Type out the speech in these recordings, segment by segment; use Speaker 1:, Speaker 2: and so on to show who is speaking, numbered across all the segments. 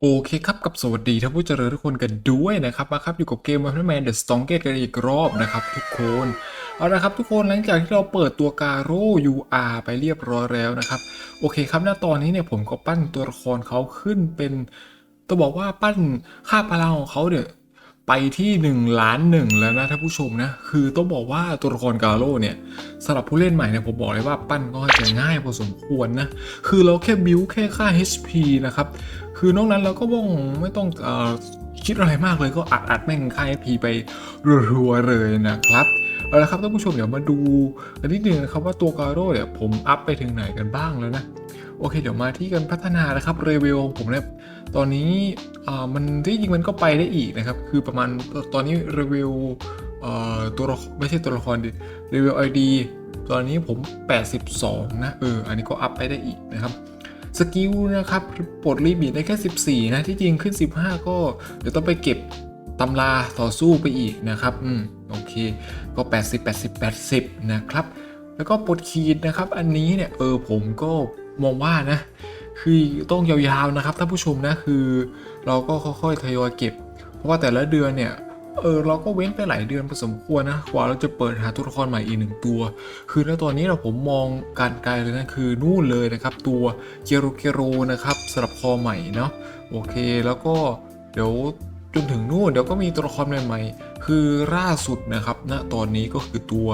Speaker 1: โอเคครับกับสวัสดีท่านผู้เจริญทุกคนกันด้วยนะครับมาครับอยู่กับเกม Weapon Man The Strongest กันอีกรอบนะครับทุกคนเอาละครับทุกคนหลังจากที่เราเปิดตัวการโร่ UR ไปเรียบร้อยแล้วนะครับโอเคครับณตอนนี้เนี่ยผมก็ปั้นตัวละครเขาขึ้นเป็นต้องบอกว่าปั้นค่าพลังของเขาเนี่ย ไปที่1ล้านหนึ่งแล้วนะท่านผู้ชมนะ คือต้องบอกว่าตัวละครกาโร่เนี่ยสำหรับผู้เล่นใหม่เนี่ยผมบอกเลยว่าปั้นก็จะง่ายพอสมควรนะ คือเราแค่บิวแค่ค่า HP นะครับ คือนอกนั้นเราก็ม่องไม่ต้องอคิดอะไรมากเลยก็อัดอัดแม่งค่ายพีไปรัวๆเลยนะครับเอาละครับท่านผู้ชมเดี๋ยวมาดูกันนิดนึงนะครับว่าตัวกาโร่เนี่ยผมอัพไปถึงไหนกันบ้างแล้วนะโอเค เดี๋ยวมาที่กันพัฒนานะครับเรเวลของผมเนี่ยตอนนี้ มันที่จริงมันก็ไปได้อีกนะครับ คือประมาณตอนนี้รเวลเอ่อตัวไม่ใช่ตัวละครดิรเวลไอดีตอนนี้ผม 82 นะ เออ อันนี้ก็อัพไปได้อีกนะครับ สกิลนะครับปลดลิมิตได้แค่ 14 นะ ที่จริงขึ้น 15 ก็เดี๋ยวต้องไปเก็บตำราต่อสู้ไปอีกนะครับ อืม โอเค ก็ 80 80 80 นะครับ แล้วก็ปลดขีดนะครับ อันนี้เนี่ย เออ ผมก็มองว่านะ คือต้องยาวๆนะครับท่านผู้ชมนะ คือ เราก็ค่อยๆทยอยเก็บ เพราะว่าแต่ละเดือนเนี่ยเออเราก็เว้นไปหลายเดือนพอสมควรนะกว่าเราจะเปิดหาตัวละครใหม่อีกหนึ่งตัว คือในตอนนี้เราผมมองการไกลเลยนะคือนู่นเลยนะครับตัวเกโรเกโรนะครับสำหรับคอใหม่เนาะโอเคแล้วก็เดี๋ยวจนถึงนู่นเดี๋ยวก็มีตัวละครใหม่ๆ คือล่าสุดนะครับณตอนนี้ก็คือตัว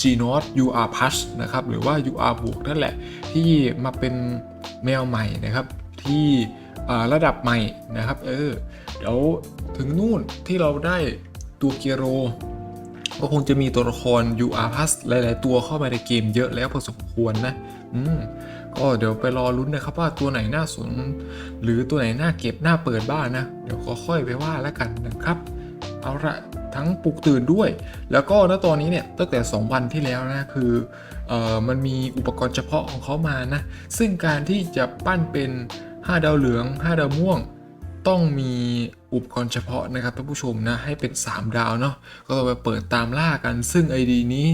Speaker 1: g n o t UR Plus นะครับหรือว่า UR บวกนั่นแหละที่มาเป็นแมวใหม่นะครับที่ ระดับใหม่นะครับ เออ เดี๋ยวถึงนู่นที่เราได้ตัวเกียโร ก็คงจะมีตัวละคร UR Plus หลาย ๆ ตัวเข้ามาในเกมเยอะแล้วพอสมควรนะอืมก็เดี๋ยวไปรอลุ้นนะครับว่าตัวไหนน่าสน หรือตัวไหนน่าเก็บน่าเปิดบ้างนะ เดี๋ยวก็ค่อยไปว่าแล้วกันนะครับ เอาละทั้งปลุกตื่นด้วย แล้วก็ณตอนนี้เนี่ยตั้งแต่ 2 วันที่แล้วนะคือออมันมีอุปกรณ์เฉพาะของเขามานะ ซึ่งการที่จะปั้นเป็น 5 ดาวเหลือง 5 ดาวม่วง ต้องมีอุปกรณ์เฉพาะนะครับท่านผู้ชมนะให้เป็น 3 ดาวเนาะก็ต้องไปเปิดตามล่ากันซึ่ง ID นี้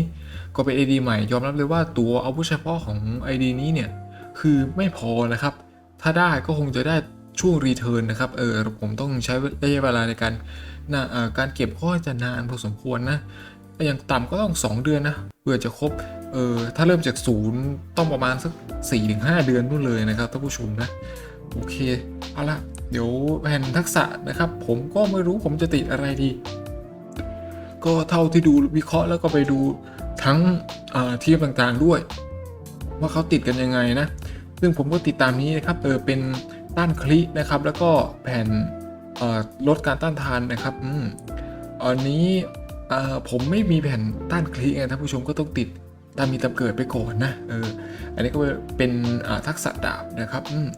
Speaker 1: ก็เป็น ID ใหม่ยอมรับเลยว่าตัวอาวุธเฉพาะของ ID นี้เนี่ยคือไม่พอนะครับ ถ้าได้ก็คงจะได้ช่วงรีเทิร์นนะครับเออผมต้องใช้ระยะเวลาในการนะการเก็บก็จะนานพอสมควรนะอย่างต่ำก็ต้อง 2 เดือนนะเพื่อจะครบเออถ้าเริ่มจากศูนย์ต้องประมาณสัก4-5 เดือนนู่นเลยนะครับท่านผู้ชมนะ โอเค เอาละเดี๋ยวแผ่นทักษะนะครับ ผมก็ไม่รู้ผมจะติดอะไรดี ก็เท่าที่ดูวิเคราะห์แล้วก็ไปดูทั้งทีมต่างๆด้วย ว่าเขาติดกันยังไงนะ ซึ่งผมก็ติดตามนี้นะครับเออเป็นต้านคลินะครับ แล้วก็แผ่นลดการต้านทานนะครับอืมอันนี้ผมไม่มีแผ่นต้านคลิไงท่านผู้ชมก็ต้องติดตามมีตามเกิดไปก่อนนะเอออันนี้ก็เป็นทักษะดาบนะครับอืม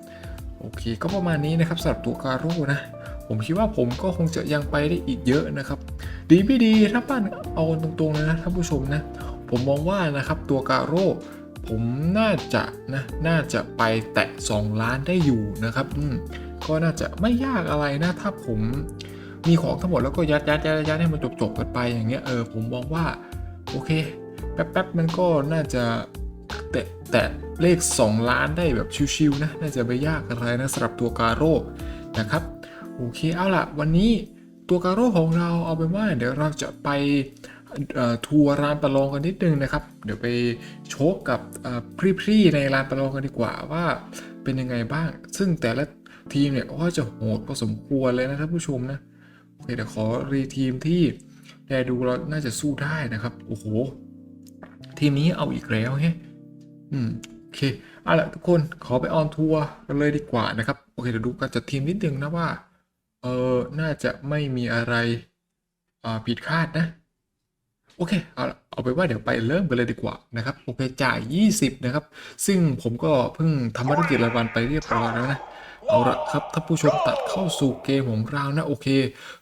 Speaker 1: โอเค ก็ประมาณนี้นะครับสำหรับตัวการโร่นะ ผมคิดว่าผมก็คงจะยังไปได้อีกเยอะนะครับ ดีไม่ดีถ้าป้านเอาตรงๆเลยนะท่านผู้ชมนะ ผมมองว่านะครับตัวการโร่ผมน่าจะนะน่าจะไปแตะ 2 ล้านได้อยู่นะครับอืมก็น่าจะไม่ยากอะไรนะ ถ้าผมมีของทั้งหมดแล้วก็ยัดยัดยัดยัดให้มันจบจบกันไปอย่างเงี้ยเออผมมองว่าโอเค แป๊บๆมันก็น่าจะ แตะแตะเลข 2 ล้านได้แบบชิวๆนะ น่าจะไม่ยากอะไรนะสำหรับตัวการโร่นะครับ โอเคเอาล่ะ วันนี้ตัวการโร่ของเราเอาเป็นว่า เดี๋ยวเราจะไปทัวร์ร้านประลองกันนิดนึงนะครับ เดี๋ยวไปโชกกับพรี่ๆในร้านประลองกันดีกว่าว่าเป็นยังไงบ้าง ซึ่งแต่ละทีมเนี่ยก็จะโหดพอสมควรเลยนะท่านผู้ชมนะโอเคเดี๋ยวขอรีทีมที่แกดูเราน่าจะสู้ได้นะครับ โอ้โห ทีมนี้เอาอีกแล้วแฮะ อืมโอเคเอาละทุกคนขอไปออนทัวร์กันเลยดีกว่านะครับ โอเคเดี๋ยวดูการจัดทีมนิดนึงนะว่า เออน่าจะไม่มีอะไรอ่าผิดคาดนะ โอเคเอาละเอาไปว่าเดี๋ยวไปเริ่มกันเลยดีกว่านะครับ โอเคจ่าย 20 นะครับ ซึ่งผมก็เพิ่งทำภารกิจรายวันไปเรียบร้อยแล้วนะเอาละครับถ้าผู้ชมตัดเข้าสู่เกมของเรานะโอเค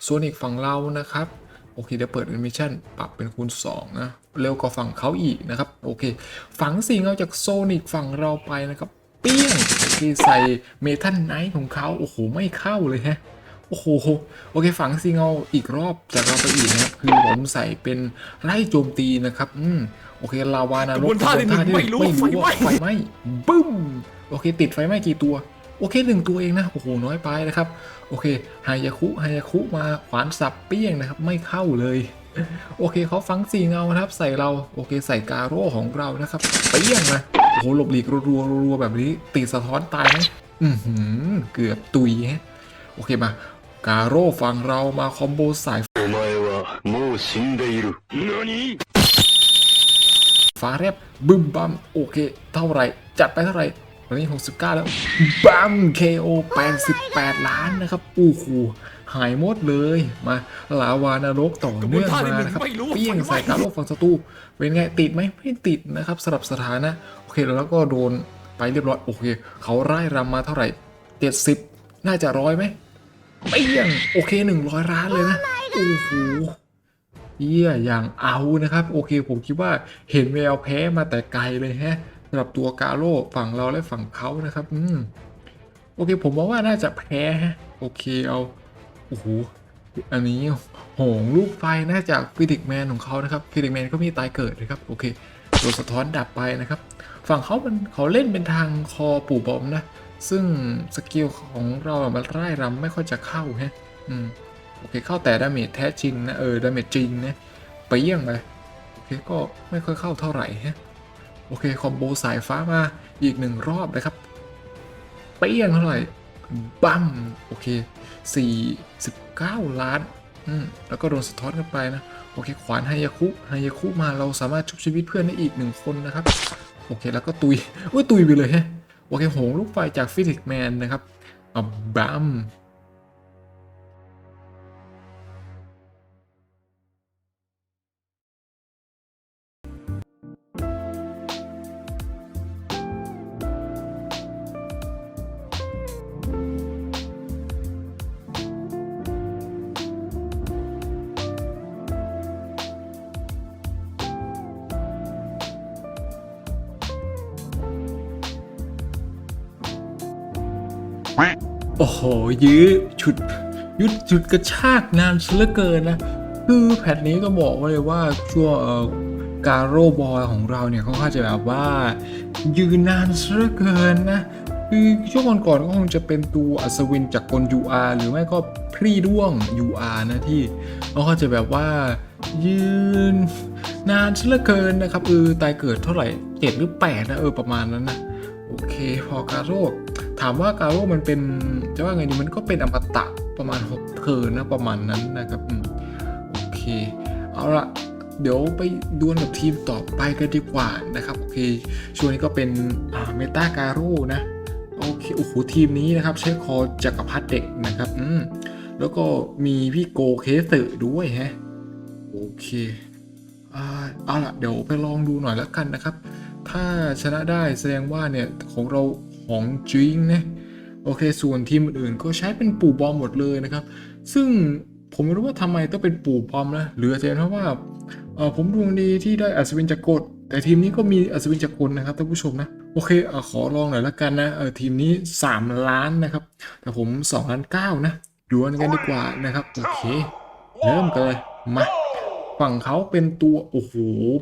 Speaker 1: ส่วนอีกฝั่งเรานะครับ โอเคเดี๋ยวเปิด Animation ปรับเป็นคูณ 2 นะ เร็วกว่าฝั่งเขาอีกนะครับ โอเค ฝังสิ่งเอาจากโซนิกฝั่งเราไปนะครับ เปี้ยงโอเคใส่เมทัลไนท์ของเขาโอ้โห ไม่เข้าเลยฮะโอ้โห โอเค ฝังซิงเอาอีกรอบจากเราไปอีกนะครับ คือผมใส่เป็นไล่โจมตีนะครับ อืม โอเค ลาวานาร
Speaker 2: กระบวนท่าที่หนึ่งไม่รู้
Speaker 1: ไม่รู้ว่า
Speaker 2: ไฟ
Speaker 1: ไฟ
Speaker 2: ไหม้
Speaker 1: ไหม้บึ้ม โอเค ติดไฟไหม้กี่ตัว โอเคหนึ่งตัวเองนะโอ้โหน้อยไปนะครับ โอเคไฮยาคุไฮยาคุมาขวานสับเปี้ยงนะครับ ไม่เข้าเลย โอเคเขาฟังสีเงานะครับ ใส่เราโอเคใส่กาโร่ของเรานะครับเปี้ยงนะโอ้โหหลบหลีกรัวรัวแบบนี้ตีสะท้อนตายไหมอือหือเกือบตุยฮะโอเคมากาโร่ฟังเรามาคอมโบสายฟ้าเรบบึมบัมโอเค เท่าไรจัดไปเท่าไร ร่วันนี้ 69 แล้วบัม KO 88 ล้านนะครับโอ้โหหายหมดเลย มาลาวานรกต่อเนื่องมานะครับเปี้ยงใส่กาโลฝั่งศัตรูเป็นไงติดไหมไม่ติดนะครับสำหรับสถานะ โอเคแล้วก็โดนไปเรียบร้อย โอเค เขาไล่รำมาเท่าไหร่ 70 น่าจะร้อยไหมเปี้ยง โอเค 100 ล้านเลยนะโอ้โหเยี่ยอย่างเอานะครับ โอเคผมคิดว่าเห็นแววแพ้มาแต่ไกลเลยแฮะ สำหรับตัวกาโร่ฝั่งเราและฝั่งเขานะครับ อืม โอเค ผมมองว่าน่าจะแพ้ฮะ โอเคเอา โอ้โห อันนี้โหงลูกไฟน่าจากฟิดิกแมนของเขานะครับฟิดิกแมนก็มีตายเกิดนะครับ โอเคโดนสะท้อนดับไปนะครับ ฝั่งเขามันเขาเล่นเป็นทางคอปู่บอมนะ ซึ่งสกิลของเรามันไล่รำไม่ค่อยจะเข้าฮะ อืม โอเค เข้าแต่ดาเมจแท้จริงนะ เออ ดาเมจจริงนะ ไปเยี่ยงไป โอเค ก็ไม่ค่อยเข้าเท่าไหร่ฮะ โอเค คอมโบสายฟ้ามาอีกหนึ่งรอบนะครับไปเยี่ยงเท่าไหร่บัมโอเค 49 ล้านอืมแล้วก็โดนสะท้อนกันไปนะ โอเค ขวานไฮยาคุไฮยาคุมาเราสามารถชุบชีวิตเพื่อนได้อีกหนึ่งคนนะครับ โอเค แล้วก็ตุยอุ้ยตุยไปเลยฮะโอเคโหงลูกไฟจากฟิสิกแมนนะครับอะบัม โอ้โห ยื้อฉุดยุดฉุดกระชากนานซะเหลือเกินนะ คือแพทนี้ก็บอกไว้เลยว่าช่วงการโรบอยของเราเนี่ยเขาอาจจะแบบว่า ยืนนานซะเหลือเกินนะ คือช่วงก่อนๆก็คงจะเป็นตัวอัศวินจากกล UR หรือไม่ก็พรีด้วง UR นะที่เขาก็จะแบบว่ายืนนานซะเหลือเกินนะครับเออตายเกิดเท่าไหร่เจ็ดหรือแปดนะเออประมาณนั้นนะโอเคพอการโร ถามว่าการโรมันเป็นจะว่าไงดีมันก็เป็นอมตะประมาณ6เทิร์นนะประมาณนั้นนะครับโอเคเอาละเดี๋ยวไปดวลกับทีมต่อไปกันดีกว่านะครับโอเคช่วงนี้ก็เป็นเมตาการโรนะโอเคโอ้โหทีมนี้นะครับใช้คอจักรพรรดิเด็กนะครับอืมแล้วก็มีพี่โกเคสึด้วยฮะโอเคเอาล่ะเดี๋ยวไปลองดูหน่อยแล้วกันนะครับ ถ้าชนะได้แสดงว่าเนี่ยของเรา ของจริงนะโอเค ส่วนทีมอื่นก็ใช้เป็นปู่บอมหมดเลยนะครับ ซึ่งผมไม่รู้ว่าทำไมต้องเป็นปู่บอมนะหรืออาจจะเป็นเพราะว่าเออผมดวงดีที่ได้อัศวินจักรกฎแต่ทีมนี้ก็มีอัศวินจักรกลนะครับท่านผู้ชมนะโอเคเออขอลองหน่อยล้วกันนะเออทีมนี้ 3 ล้านนะครับ แต่ผม2ล้าน9นะดวลกันดีกว่านะครับโอเค เริ่มกันเลยมาฝั่งเขาเป็นตัว โอ้โห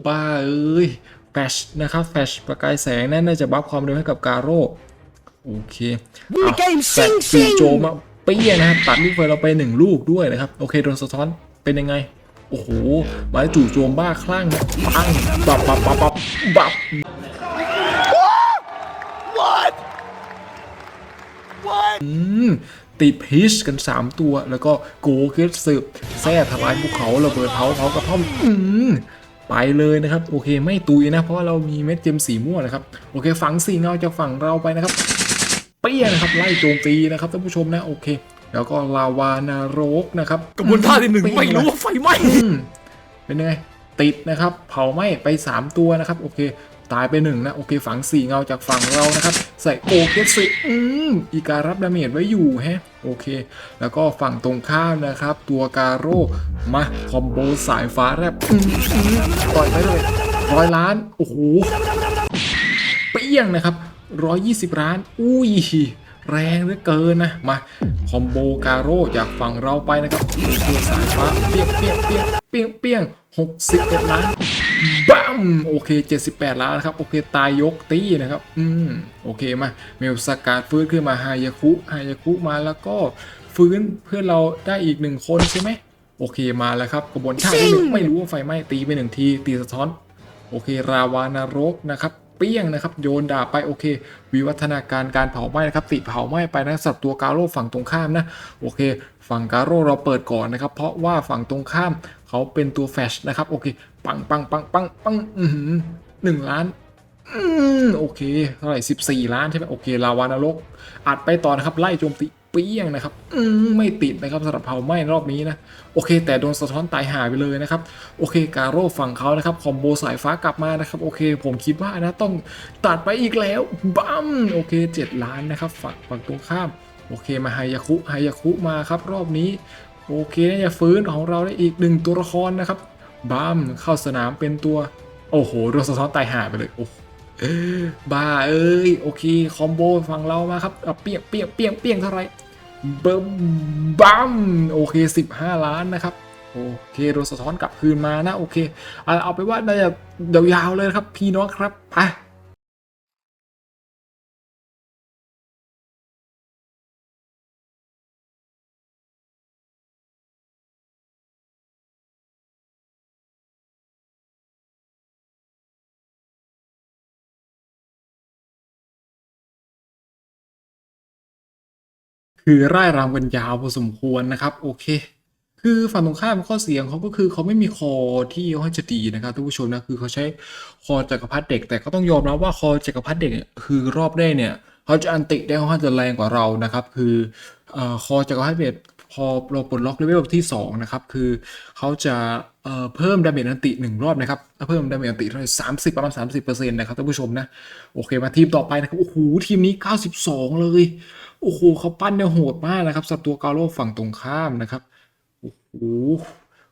Speaker 1: บ้าเอ้ยแฟชนะครับแฟชประกายแสงนั่นน่าจะบัฟความเร็วให้กับกาโร่ โอเคเอาแฟชปีโจมาเปี้ยนะครับตัดลูกไฟเราไปหนึ่งลูกด้วยนะครับ โอเคโดนสะท้อนเป็นยังไง โอ้โหมาจู่โจมบ้าคลั่งนะปังบับบับบับบับบับอืมติดพีชกัน 3 ตัว แล้วก็โกเกตสืบแซ่ทลายภูเขาระเบิดเผาเผากระท่อมอืมไปเลยนะครับ โอเคไม่ตุยนะ เพราะว่าเรามีเม็ดเจมสีม่วงนะครับ โอเคฝังสีเงาจากฝั่งเราไปนะครับ เปี้ยนะครับไล่โจมตีนะครับท่านผู้ชมนะโอเค แล้วก็ลาวานารกนะครับ
Speaker 3: กระบวนท่าที่หนึ่งไม่รู้ว่าไฟไหม้
Speaker 1: อืมเป็นไงติดนะครับ เผาไหม้ไป 3 ตัวนะครับ โอเค ตายไปหนึ่งนะ โอเค ฝังสี่เงาจากฝั่งเรานะครับ ใส่โกเกสึอืมอีการรับดาเมจไว้อยู่แฮะโอเค แล้วก็ฝั่งตรงข้ามนะครับ ตัวการโร่มาคอมโบสายฟ้าแรบอืมอืมต่อยไปเลยร้อยล้าน โอ้โหเปี้ยงนะครับ 120 ล้าน อุ้ย แรงเหลือเกินนะ มา คอมโบการโร่จากฝั่งเราไปนะครับตัวสายฟ้าเปี้ยงเปี้ยงเปี้ยงเปี้ยงเปี้ยง61ล้านบัมโอเค 78 ล้านนะครับ โอเค ตายยกตีนะครับ อืม โอเค มา เมลสกาดฟื้นขึ้นมา ฮายาคุฮายาคุมาแล้วก็ฟื้นเพื่อเราได้อีกหนึ่งคนใช่ไหม โอเค มาแล้วครับ กระบวนท่าที่หนึ่งไม่รู้ว่าไฟไหม้ตีไปหนึ่งที ตีสะท้อน โอเค ราวานรกนะครับ เปี้ยงนะครับโยนดาบไปโอเค วิวัฒนาการการเผาไหม้นะครับติเผาไหม้ไปนะสับตัวกาโร่ฝั่งตรงข้ามนะโอเค ฝั่งกาโร่เราเปิดก่อนนะครับ เพราะว่าฝั่งตรงข้ามเขาเป็นตัวแฟชนะครับโอเค ปังปังปังปังปังอือหือหนึ่งล้านอืมโอเคเท่าไหร่สิบสี่ล้านใช่ไหมโอเคลาวานรกอัดไปต่อนะครับ ไล่โจมตี เปี้ยงนะครับอืมไม่ติดนะครับสำหรับเผาไหม้รอบนี้นะโอเค แต่โดนสะท้อนตายหายไปเลยนะครับโอเคการโร่ฝั่งเขานะครับคอมโบสายฟ้ากลับมานะครับโอเค ผมคิดว่านะต้องตัดไปอีกแล้วบัมโอเค 7 ล้านนะครับฝั่งฝั่งตรงข้ามโอเคมาไฮยาคุไฮยาคุมาครับรอบนี้โอเคน่าจะฟื้นของเราได้อีกหนึ่งตัวละครนะครับบัมเข้าสนามเป็นตัวโอ้โหโดนสะท้อนตายหายไปเลยโอ้โหเอ้ย บ้าเอ้ย โอเค คอมโบฝั่งเรามาครับเปียกเปียกเปียกเปียกเท่าไรเบิ่มบัมโอเค 15 ล้านนะครับ โอเคโดนสะท้อนกลับคืนมานะ โอเค เอาไปว่าน่าจะยาวๆเลยครับ พี่น้องครับไป คือร่ายรำกันยาวพอสมควรนะครับ โอเค คือฝั่งตรงข้ามข้อเสียงเขาก็คือเขาไม่มีคอที่ค่อนจะดีนะครับทุกผู้ชมนะคือเขาใช้คอจักรพรรดิเด็ก แต่ก็ต้องยอมรับว่าคอจักรพรรดิเด็กคือรอบแรกเนี่ยเขาจะอันติได้ค่อนข้างจะแรงกว่าเรานะครับ คืออคอจักรพรรดิเด็กพอเราปลดล็อกเลเวลที่สองนะครับคือเขาจะเเพิ่มดาเมจอันติหนึ่งรอบนะครับเพิ่มดาเมจอันติเท่าไหร่สามสิบประมาณสามสิบเปอร์เซ็นต์นะครับท่านผู้ชมนะโอเคมาทีมต่อไปนะครับโอ้โหทีมนี้เก้าสิบสองเลย โอ้โหเขาปั้นเนี่ยโหดมากนะครับสัตัวกาโร่ฝั่งตรงข้ามนะครับโอ้โห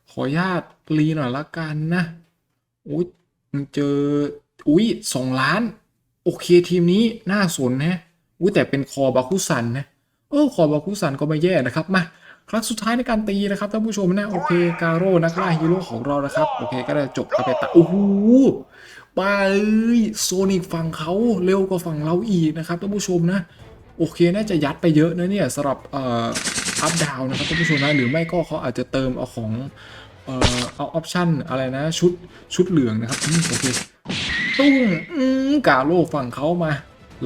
Speaker 1: ขออนุญาตรีหน่อยละกันนะอุ้ยมันเจออุ้ยสองล้าน โอเคทีมนี้น่าสนนะอุ้ยแต่เป็นคอบาคุสันนะเออคอบาคุสันก็ไม่แย่นะครับมาครั้งสุดท้ายในการตีนะครับท่านผู้ชมนะโอเคกาโร่นักล่าฮีโร่ของเรานะครับโอเคก็ได้จบกันไปตาโอ้โหบ้าเอ้ยโซนิกฝั่งเขาเร็วกว่าฝั่งเราอีกนะครับท่านผู้ชมนะ โอเคน่าจะยัดไปเยอะนะเนี่ยสำหรับเอ่ออัพดาวนะครับท่านผู้ชมนะหรือไม่ก็เขาอาจจะเติมเอาของเอ่อเอาออปชั่นอะไรนะชุดชุดเหลืองนะครับอืมโอเคตุ้งอืมกาโลฝั่งเขามา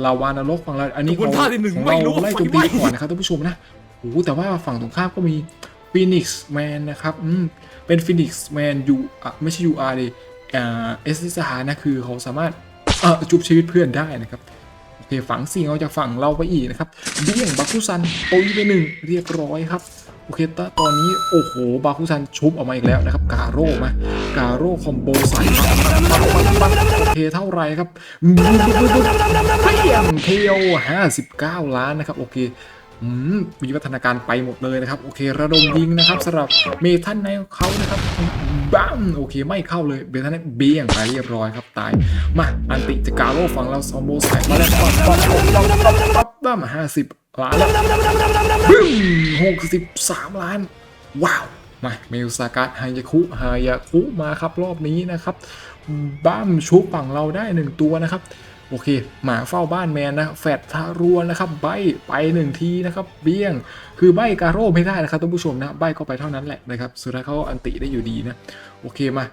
Speaker 1: ลาวานรกฝั่งเราอันนี้
Speaker 3: กระบวนท่าที่หนึ่ง
Speaker 1: ของ
Speaker 3: ไม่รู้
Speaker 1: เราไล่โจม
Speaker 3: ไฟ
Speaker 1: ตี
Speaker 3: ไหม้
Speaker 1: ก่อนนะครับท่านผู้ชมนะโอ้โหแต่ว่าฝั่งตรงข้ามก็มีฟีนิกซ์แมนนะครับอืมเป็นฟีนิกซ์แมนยูอะไม่ใช่ UR ดิอ่าเอสซิสฮานะคือเขาสามารถเอ่อจุบชีวิตเพื่อนได้นะครับโอ เคฝังสิ่งเอาจากฝั่งเราไปอีกนะครับเบี้ยงบาคุซันโอ้ยไปหนึ่งเรียบร้อยครับโอเคตตอนนี้โอ้โหบาคุซันชุบออกมาอีกแล้วนะครับกาโร่มากาโร่คอมโบใส่เทเท่าไหรครับเที่ยงเทโอห้าสิบเก้าล้านนะครับโอเค มีวัฒนาการไปหมดเลยนะครับ โอเค ระดมยิงนะครับสำหรับเมทันในเขานะครับบ้ามโอเคไม่เข้าเลยเบทันเบี้ยงไปเรียบร้อยครับตาย มาอันติจะกาโร่ฝั่งเราซอมโบใส่มาแล้วปั๊บปั๊บปั๊บปั๊บปั๊บปั๊บปั๊บมาห้าสิบล้านบึ้มหกสิบสามล้าน ว้าวมาเมลซากะฮายาคุฮายาคุมาครับรอบนี้นะครับบ้ามชุบฝั่งเราได้หนึ่งตัวนะครับ โอเค หมาเฝ้าบ้านแมนนะแฟดทารัวนะครับใบไปหนึ่งทีนะครับเบี้ยง คือใบการโร่ไม่ได้นะครับท่านผู้ชมนะใบก็ไปเท่านั้นแหละนะครับสุดท้ายเขาอันติได้อยู่ดีนะโอเคมา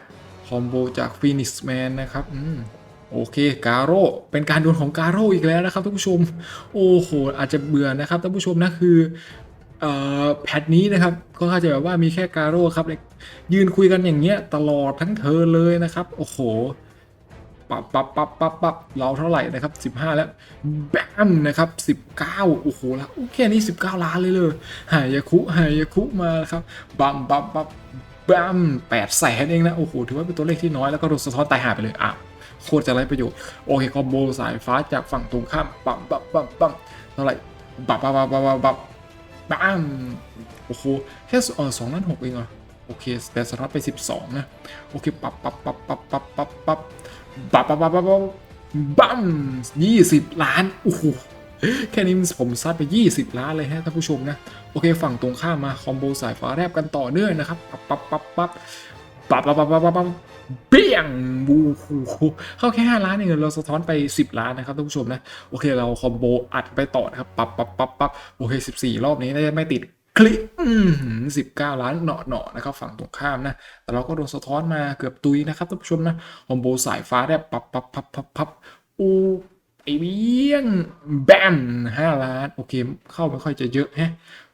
Speaker 1: คอมโบจากฟีนิ x ์แมนนะครับอืมโอเคกาโร่เป็นการโดนของกาโร่อีกแล้วนะครับท่านผู้ชม โอ้โห อาจจะเบื่อนะครับท่านผู้ชมนะคือเอ่อแพทนี้นะครับก็เข้าใจแบบว่ามีแค่กาโร่ครับยืนคุยกันอย่างเงี้ยตลอดทั้งเธอเลยนะครับ โอ้โห ปับปับปับปับปับเราเท่าไหร่นะครับ 15 แล้วแบมนะครับ 19 โอ้โหแล้วแค่นี้ 19 ล้านเลยเลยหายาคุหายาคุมาครับบัมบัมบัมบัมแปดแสนเองนะ โอ้โห ถือว่าเป็นตัวเลขที่น้อยแล้วก็โดนสะท้อนตายหายไปเลยอะโคตรจะไร้ประโยชน์ โอเคคอมโบสายฟ้าจากฝั่งตรงข้ามปั๊มปั๊มปั๊มปั๊มเท่าไหร่ปั๊มปั๊มปั๊มปั๊มปั๊มปั๊มปั๊มโอ้โหแค่เออสองล้านหกเองเหรอโอเคแต่สะท้อนไป 12 นะ โอเค ปั๊บปั๊บปับปับปับปับปับ ปั๊บปั๊บปั๊บบับบัมยี่สิบล้านโอ้โหแค่นี้ผมซัดไป 20 ล้านเลยฮะท่านผู้ชมนะ โอเคฝั่งตรงข้ามมาคอมโบสายฟ้าแรบกันต่อเนื่องนะครับปั๊บปั๊บปั๊บปั๊บปั๊บปั๊บปั๊บปั๊บปั๊บปั๊บเปี้ยงบูฮูเข้าแค่ 5 ล้านเองเราสะท้อนไป 10 ล้านนะครับท่านผู้ชมนะ โอเคเราคอมโบอัดไปต่อนะครับปั๊บปั๊บปั๊บปั๊บโอเค 14 รอบนี้น่าจะไม่ติด คลิกอืม19ล้านเนาะเนาะๆนะครับฝั่งตรงข้ามนะ แต่เราก็โดนสะท้อนมาเกือบตุยนะครับท่านผู้ชมนะคอมโบสายฟ้าได้ปับปับปับปับปับอูไอเบี้ยงแบม5ล้าน โอเค เข้าไม่ค่อยจะเยอะแฮะ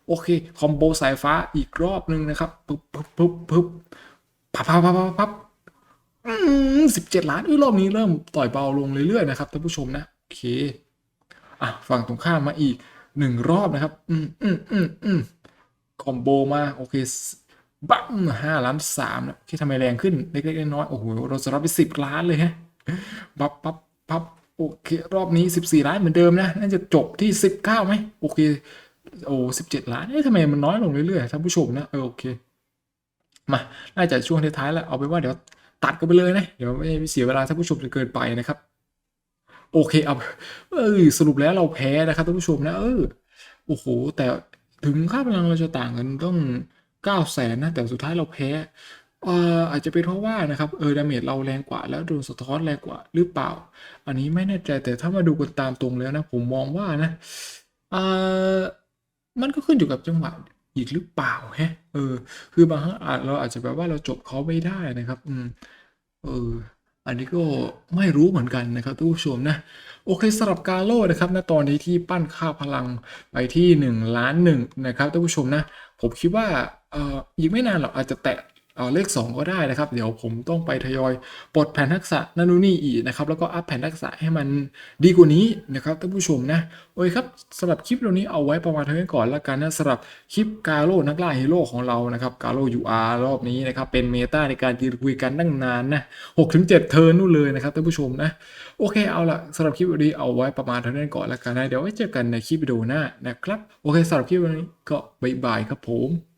Speaker 1: โอเค คอมโบสายฟ้าอีกรอบนึงนะครับปึ๊บปึ๊บปึ๊บปึ๊บพับพับพับพับพับสิบเจ็ดล้านอุ้ยรอบนี้เริ่มต่อยเบาลงเรื่อยๆนะครับท่านผู้ชมนะโอเคอะฝั่งตรงข้ามมาอีกหนึ่งรอบนะครับ อืมอืมอืมอืม คอมโบมาโอเคบั้มห้าล้านสามนะที่ทำไมแรงขึ้น เล็กๆน้อยๆโอ้โหเราจะรับไปสิบล้านเลยฮะปั๊บปั๊บปั๊บโอเค รอบนี้สิบสี่ล้านเหมือนเดิมนะ น่าจะจบที่สิบเก้าไหมโอเค โอ้สิบเจ็ดล้านเอ๊ะทำไมมันน้อยลงเรื่อยๆท่านผู้ชมนะเออโอเค มา น่าจะช่วงท้ายๆแล้วเอาไปว่าเดี๋ยวตัดกันไปเลยนะ เดี๋ยวไม่เสียเวลาท่านผู้ชมจนเกินไปนะครับ โอเคเอาเออสรุปแล้วเราแพ้นะครับท่านผู้ชมนะเออโอ้โห แต่ ถึงค่าพลังเราจะต่างกันต้องเก้าแสนนะ แต่สุดท้ายเราแพ้เอ่ออาจจะเป็นเพราะว่านะครับเออดาเมจเราแรงกว่าแล้วโดนสะท้อนแรงกว่าหรือเปล่า อันนี้ไม่แน่ใจแต่ถ้ามาดูกันตามตรงแล้วนะ ผมมองว่านะเอ่อมันก็ขึ้นอยู่กับจังหวะอีกหรือเปล่าแฮะเออ คือบางครั้งเราอาจจะแบบว่าเราจบเขาไม่ได้นะครับ อืมเออ อันนี้ก็ไม่รู้เหมือนกันนะครับท่านผู้ชมนะ โอเคสำหรับกาโล่นะครับณตอนนี้ที่ปั้นค่าพลังไปที่1ล้านหนึ่งนะครับท่านผู้ชมนะ ผมคิดว่าอ่ออีกไม่นานหรอกอาจจะแตะ เอ่อเลข 2 ก็ได้นะครับ เดี๋ยวผมต้องไปทยอยปลดแผนทักษะนันนูนี่อีกนะครับ แล้วก็อัพแผนทักษะให้มันดีกว่านี้นะครับท่านผู้ชมนะ โอเคครับสำหรับคลิปเรานี้เอาไว้ประมาณเท่านี้ก่อนละกันนะสำหรับคลิปกาโร่นักล่าฮีโร่ของเรานะครับกาโร่ UR รอบนี้นะครับ เป็นเมตาในการยืนคุยกันตั้งนานนะ6ถึง7เทิร์นนู่นเลยนะครับท่านผู้ชมนะ โอเคเอาละสำหรับคลิปวิดีโอเอาไว้ประมาณเท่านั้ก่อนละกันนะเดี๋ยวไว้เจอกันในคลิปวิดีโอหน้านะครับโอเคสำหรับคลิปวันนี้ก็บายบายครับผม